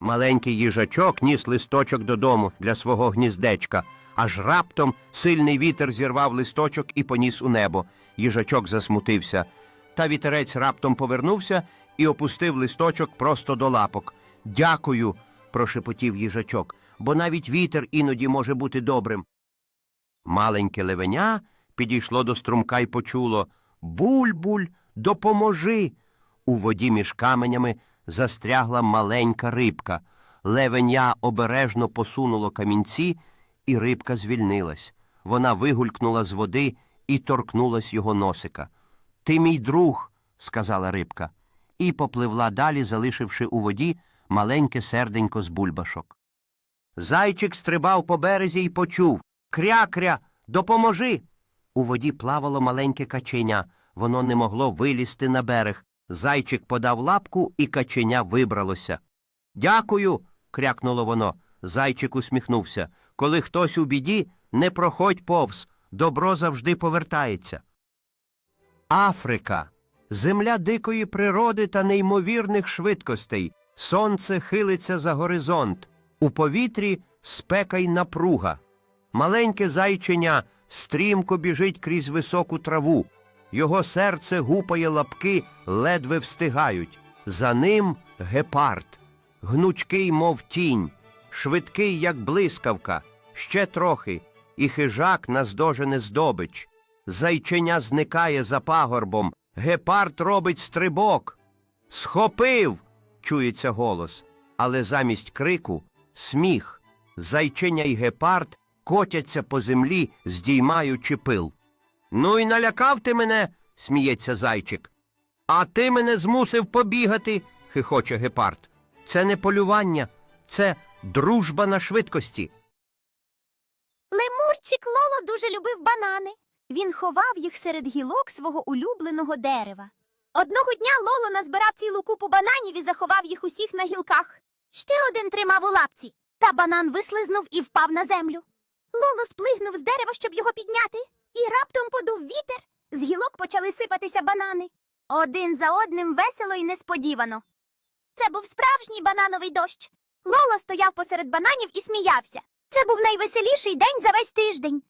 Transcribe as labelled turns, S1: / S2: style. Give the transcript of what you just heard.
S1: Маленький їжачок ніс листочок додому для свого гніздечка, аж раптом сильний вітер зірвав листочок і поніс у небо. Їжачок засмутився. Та вітерець раптом повернувся і опустив листочок просто до лапок. Дякую, прошепотів їжачок, бо навіть вітер іноді може бути добрим. Маленьке левеня підійшло до струмка й почуло Буль-буль, допоможи. У воді між каменями застрягла маленька рибка. Левеня обережно посунуло камінці, і рибка звільнилась. Вона вигулькнула з води і торкнулась його носика. Ти мій друг, сказала рибка, і попливла далі, залишивши у воді маленьке серденько з бульбашок. Зайчик стрибав по березі й почув Кря-кря, допоможи. У воді плавало маленьке каченя. Воно не могло вилізти на берег. Зайчик подав лапку, і каченя вибралося. Дякую. крякнуло воно. Зайчик усміхнувся. Коли хтось у біді, не проходь повз. Добро завжди повертається. Африка. Земля дикої природи та неймовірних швидкостей. Сонце хилиться за горизонт. У повітрі спека й напруга. Маленьке зайченя стрімко біжить крізь високу траву. Його серце гупає лапки, ледве встигають. За ним гепард, гнучкий, мов тінь, швидкий, як блискавка, ще трохи, і хижак наздожене здобич. Зайченя зникає за пагорбом, гепард робить стрибок. Схопив. чується голос, але замість крику сміх. Зайченя й гепард котяться по землі, здіймаючи пил. Ну і налякав ти мене, сміється зайчик. А ти мене змусив побігати, хихоче гепард. Це не полювання, це дружба на швидкості.
S2: Лемурчик Лоло дуже любив банани. Він ховав їх серед гілок свого улюбленого дерева. Одного дня Лоло назбирав цілу купу бананів і заховав їх усіх на гілках. Ще один тримав у лапці, та банан вислизнув і впав на землю. Лоло сплигнув з дерева, щоб його підняти, і раптом подув вітер. З гілок почали сипатися банани. Один за одним весело і несподівано. Це був справжній банановий дощ. Лоло стояв посеред бананів і сміявся. Це був найвеселіший день за весь тиждень.